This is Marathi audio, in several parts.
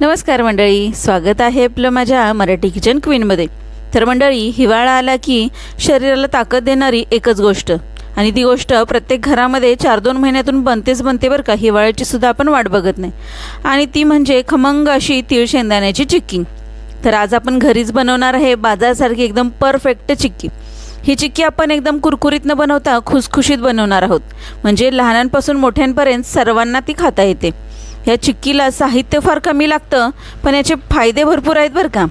नमस्कार मंडळी स्वागत आहे आपलं माझ्या मराठी किचन क्वीनमध्ये तर मंडळी हिवाळा आला की शरीराला ताकद देणारी एकच गोष्ट. आणि ती गोष्ट प्रत्येक घरामध्ये चार दोन महिन्यातून बनतेच बनते बरं का हिवाळ्याची सुद्धा आपण वाट बघत नाही. आणि ती म्हणजे खमंग अशी तीळ शेंदाण्याची चिक्की. तर आज आपण घरीच बनवणार आहे बाजारसारखी एकदम परफेक्ट चिक्की. ही चिक्की आपण एकदम कुरकुरीत न बनवता खुसखुशीत बनवणार आहोत. म्हणजे लहानांपासून मोठ्यांपर्यंत सर्वांना ती खाता येते. या चिक्कीला साहित्य फार कमी लागतं पण याचे फायदे भरपूर आहेत बरं का.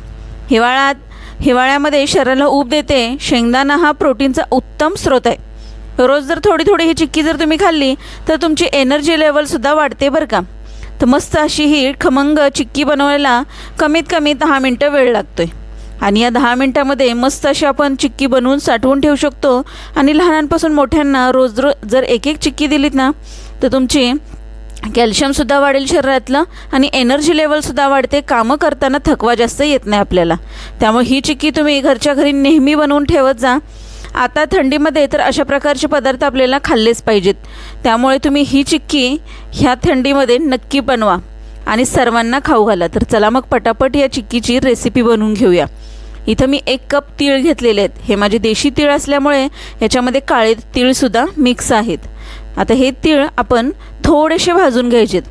हिवाळ्यात हिवाळ्यामध्ये शरीराला ऊब देते शेंगदाणा हा प्रोटीनचा उत्तम स्रोत आहे. रोज जर थोडी थोडी ही चिक्की जर तुम्ही खाल्ली तर तुमची एनर्जी लेवलसुद्धा वाढते बरं का. तर मस्त अशी ही खमंग चिक्की बनवायला कमीत कमी दहा मिनटं वेळ लागतो आहे आणि या दहा मिनटामध्ये मस्त अशी आपण चिक्की बनवून साठवून ठेवू शकतो. आणि लहानांपासून मोठ्यांना रोज रोज जर एक एक चिक्की दिलीत ना तर तुमची कॅल्शियमसुद्धा वाढेल शरीरातलं आणि एनर्जी लेवलसुद्धा वाढते. कामं करताना थकवा जास्त येत नाही आपल्याला. त्यामुळे ही चिक्की तुम्ही घरच्या घरी नेहमी बनवून ठेवत जा. आता थंडीमध्ये तर अशा प्रकारचे पदार्थ आपल्याला खाल्लेच पाहिजेत. त्यामुळे तुम्ही ही चिक्की ह्या थंडीमध्ये नक्की बनवा आणि सर्वांना खाऊ घाला. तर चला मग पटापट या चिक्कीची रेसिपी बनवून घेऊया. इथं मी एक कप तीळ घेतलेले आहेत. हे माझे देशी तीळ असल्यामुळे याच्यामध्ये काळे तीळसुद्धा मिक्स आहेत. आता हे तीळ आपण थोडेसे भाजून घ्यायचेत.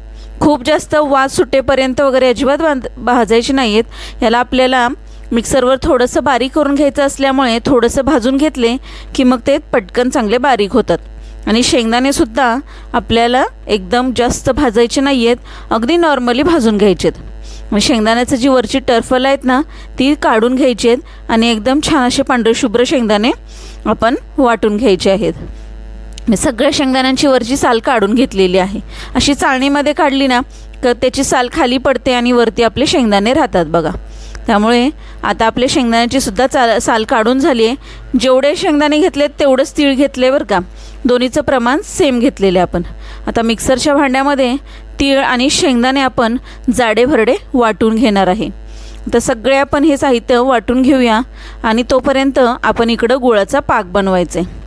खूप जास्त वाज सुटेपर्यंत वगैरे अजिबात बांध भाजायचे नाही आहेत याला आपल्याला मिक्सरवर थोडंसं बारीक करून घ्यायचं असल्यामुळे थोडंसं भाजून घेतले की मग ते पटकन चांगले बारीक होतात. आणि शेंगदाणेसुद्धा आपल्याला एकदम जास्त भाजायचे नाही आहेत अगदी नॉर्मली भाजून घ्यायचे आहेत शेंगदाण्याचं जी वरची टर्फल आहेत ना ती काढून घ्यायची आहेत आणि एकदम छान असे पांढरे शुभ्र शेंगदाणे आपण वाटून घ्यायचे आहेत. मी सगळ्या शेंगदाण्यांची वरची साल काढून घेतलेली आहे. अशी चाळणीमध्ये काढली ना तर त्याची साल खाली पडते आणि वरती आपले शेंगदाणे राहतात बघा. त्यामुळे आता आपले शेंगदाण्याची सुद्धा चा साल काढून झाली आहे जेवढे शेंगदाणे घेतलेत तेवढंच तीळ घेतले बरं का. दोन्हीचं प्रमाण सेम घेतलेले आपण. आता मिक्सरच्या भांड्यामध्ये तीळ आणि शेंगदाणे आपण जाडे भरडे वाटून घेणार आहे. तर सगळे आपण हे साहित्य वाटून घेऊया आणि तोपर्यंत आपण इकडं गुळाचा पाक बनवायचा आहे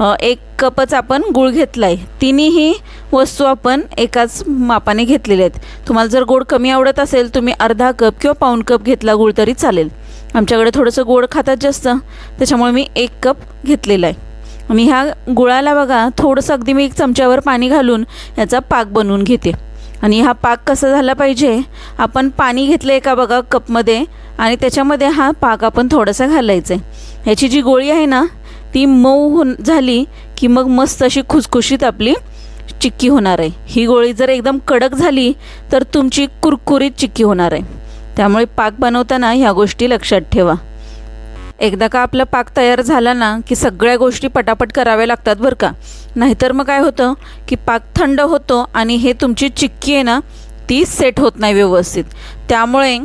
एक कपच आपण गूळ घेतला आहे तिन्ही वस्तू आपण एकाच मापाने घेतलेल्या आहेत. तुम्हाला जर गोड कमी आवडत असेल तुम्ही अर्धा कप किंवा पाऊण कप घेतला गूळ तरी चालेल. आमच्याकडे थोडंसं गोड खातात जास्त त्याच्यामुळे मी एक कप घेतलेला आहे. मी ह्या गुळाला बघा थोडंसं अगदी मी एक चमच्यावर पाणी घालून याचा पाक बनवून घेते. आणि हा पाक कसा झाला पाहिजे आपण पाणी घेतलं आहे का बघा कपमध्ये आणि त्याच्यामध्ये हा पाक आपण थोडासा घालायचा आहे. ह्याची जी गोळी आहे ना ती मऊ हो झाली की मग मस्त अशी खुसखुशीत आपली चिक्की होणार आहे. ही गोळी जर एकदम कडक झाली तर तुमची कुरकुरीत चिक्की होणार आहे. त्यामुळे पाक बनवताना ह्या गोष्टी लक्षात ठेवा. एकदा का आपला पाक तयार झाला ना की सगळ्या गोष्टी पटापट कराव्या लागतात बरं का? नाहीतर मग काय होतं की पाक थंड होतो आणि हे तुमची चिक्की आहे ना ती सेट होत नाही व्यवस्थित. त्यामुळे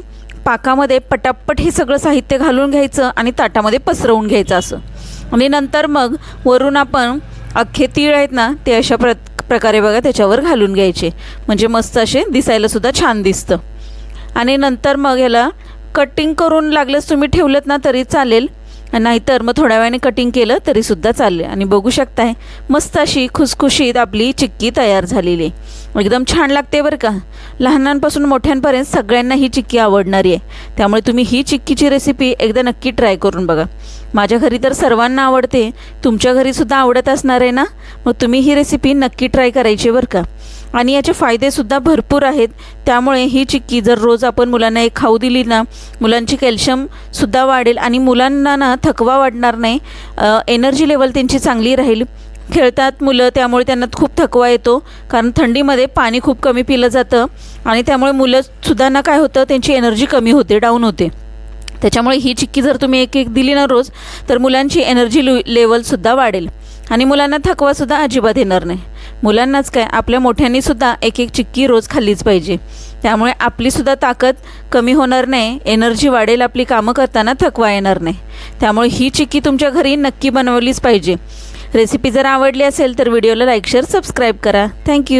पाकामध्ये पटापट हे सगळं साहित्य घालून घ्यायचं आणि ताटामध्ये पसरवून घ्यायचं असं. आणि नंतर मग वरून आपण अख्खे तीळ आहेत ना ते अशा प्र प्रकारे बघा त्याच्यावर घालून घ्यायचे. म्हणजे मस्त असे दिसायलासुद्धा छान दिसतं. आणि नंतर मग ह्याला कटिंग करून लागलंच तुम्ही ठेवलं ना तरी चालेल. नाहीतर मग थोड्या वेळाने कटिंग केलं तरीसुद्धा चालले आणि बघू शकताय मस्त अशी खुसखुशीत आपली चिक्की तयार झालेली आहे. एकदम छान लागते बरं का. लहानांपासून मोठ्यांपर्यंत सगळ्यांना ही चिक्की आवडणारी आहे. त्यामुळे तुम्ही ही चिक्कीची रेसिपी एकदा नक्की ट्राय करून बघा. माझ्या घरी तर सर्वांना आवडते. तुमच्या घरीसुद्धा आवडत असणार आहे ना? मग तुम्ही ही रेसिपी नक्की ट्राय करायची बरं का. आणि याचे फायदेसुद्धा भरपूर आहेत. त्यामुळे ही चिक्की जर रोज आपण मुलांना एक खाऊ दिली ना मुलांची कॅल्शियमसुद्धा वाढेल आणि मुलांना ना थकवा वाढणार नाही. एनर्जी लेवल त्यांची चांगली राहील. खेळतात मुलं त्यामुळे त्यांना खूप थकवा येतो. कारण थंडीमध्ये पाणी खूप कमी पिलं जातं आणि त्यामुळे मुलंसुद्धा ना काय होतं त्यांची एनर्जी कमी होते डाऊन होते. त्याच्यामुळे ही चिक्की जर तुम्ही एक एक दिली ना रोज तर मुलांची एनर्जी लेवलसुद्धा वाढेल. आणि मुलांना थकवासुद्धा अजिबात येणार नाही. मुलांनाच काय आपल्या मोठ्यांनीसुद्धा एक एक चिक्की रोज खाल्लीच पाहिजे. त्यामुळे आपलीसुद्धा ताकद कमी होणार नाही एनर्जी वाढेल आपली कामं करताना थकवा येणार नाही. त्यामुळे ही चिक्की तुमच्या घरी नक्की बनवलीच पाहिजे. रेसिपी जर आवडली असेल तर व्हिडिओला लाईक शेअर सबस्क्राईब करा. Thank you.